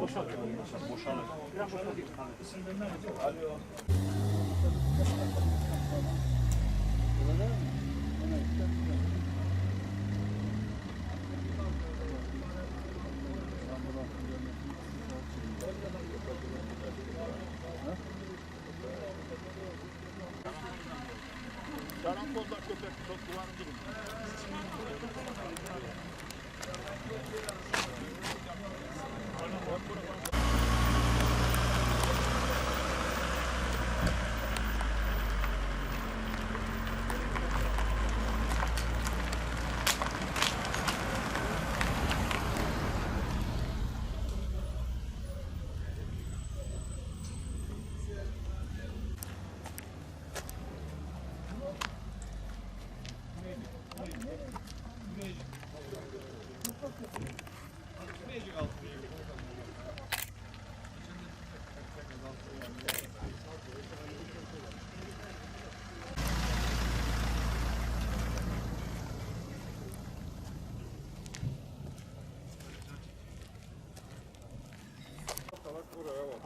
Boşalıyor. Boşalıyor. Biraz boşalıyor. İsimlerinden Alo. Öyle mi? Evet. Çıkacağım.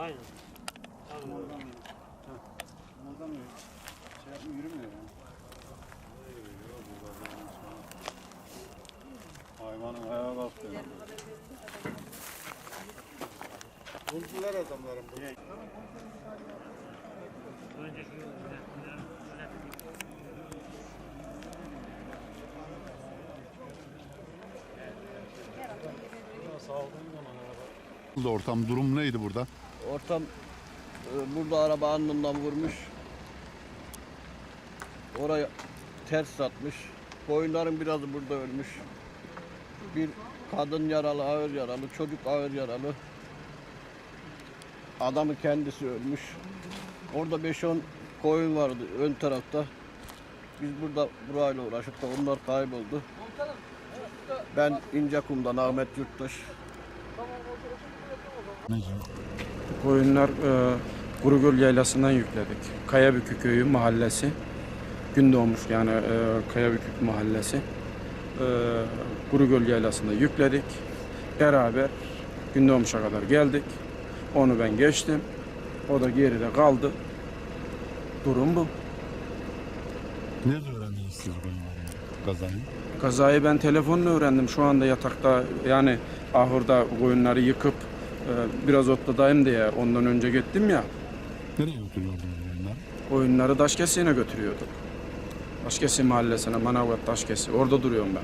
Aynen. Oradan mı? Şey yapma yürümüyor ya. Hayvanın ayağa kalktı. Buldular adamların bunu. Önce şu Burada ortam durum neydi burada? Ortam e, burada araba alnından vurmuş. Oraya ters satmış. Koyunların birazı burada ölmüş. Bir kadın yaralı, ağır yaralı, çocuk ağır yaralı. Adamı kendisi ölmüş. Orada 5-10 koyun vardı ön tarafta. Biz burada burayla uğraşıp da onlar kayboldu. Ben İncekum'dan Ahmet Yurttaş. Koyunlar e, Kurugöl Yaylası'ndan yükledik. Kayabükü Köyü mahallesi. Gün doğmuş yani e, Kayabükü mahallesi. E, Kurugöl Yaylası'nda yükledik. Beraber Gündoğmuş'a kadar geldik. Onu ben geçtim. O da geride kaldı. Durum bu. Nerede öğrendiniz siz bunları? Kazayı. Kazayı ben telefonla öğrendim. Şu anda yatakta yani ahırda koyunları yıkıp ee, biraz otladayım diye ondan önce gittim ya. Nereye götürüyordun oyunları? Oyunları Daşkesi'ne götürüyorduk. Daşkesi mahallesine, Manavgat Daşkesi. Orada duruyorum ben.